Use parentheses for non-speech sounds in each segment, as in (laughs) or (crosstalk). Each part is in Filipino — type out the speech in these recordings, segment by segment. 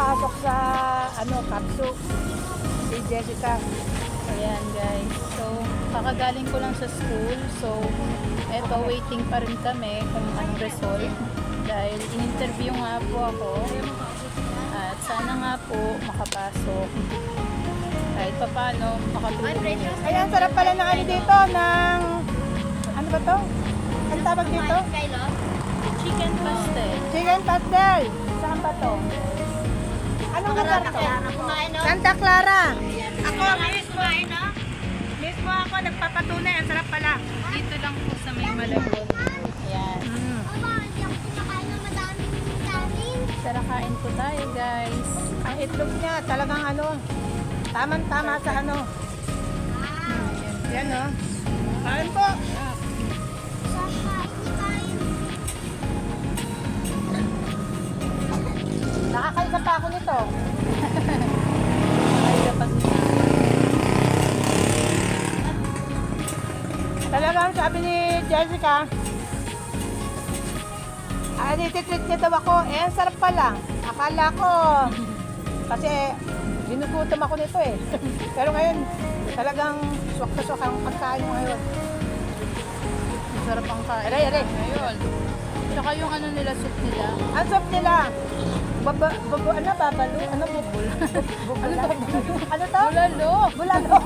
makapasok sa ano kapsu si Jessica. Ayan guys. So, kakagaling ko lang sa school. So, eto waiting pa rin kami kung anong result. Dahil in-interview nga po ako. At sana nga po makapasok. Kahit pa paano makatulong. Ayan, sarap pala ng ano dito, ng... Ano ba to? Ang tawag dito? Chicken pastel. Chicken pastel. Saan ba to? Anong lugar to? Santa Clara. Ako mismo. Mismo ako, nagpapatunay. Ang sarap pala. Dito lang po sa may Malabon. Ayan. Mm. Tara kain po tayo guys. Ang itlog niya, talagang ano, tamang-tama sa ano. Yan o. Kain po. Pa ako nito. Talagang sabi ni Jessica, ah, nititreat niya daw ako. Eh, sarap pala. Akala ko, kasi ginugutom ako nito eh. Pero ngayon, talagang swak na swak ang pagkain mo ngayon. masarap ang kain. Aray, aray. Ngayon. Tsaka yung ano nila, soup nila. Ang sarap nila. Baba, baba, ano, babalo? Ano, bubul? Bubula? Ano to? Bulalo! Bulalo.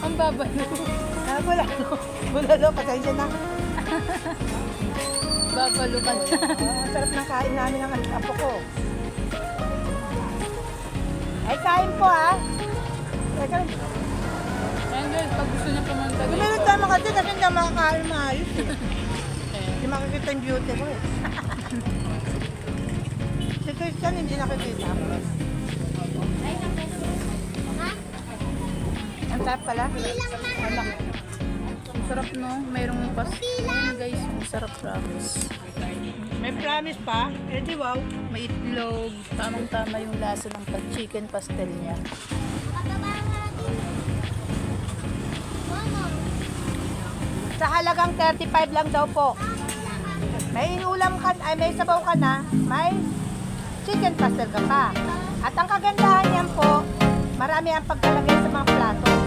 Ang babalo. Ah, bulalo. Bulalo, pasensya na. Babalo ka na. Ah, ang sarap ng kain namin ng apo ko. Ay, kain po ah. Teka, Ayan guys, pag gusto niya pumunta dito. naman kasi kasi hindi makakain maayos eh. (laughs) Hindi makikita yung beauty ko eh. (laughs) si Christian hindi nakikita. Ang sarap pala. Anak. Ang sarap no? Mayroong pas. Ayan guys, ang sarap promise. May promise pa. Eh di wow. May itlog. Tamang-tama yung lasa ng pag-chicken pastel niya. Sa halagang 35 lang daw po. May inulam ka, ay may sabaw ka na, may chicken pastel ka pa. At ang kagandahan niyan po, marami ang pagkalagay sa mga plato.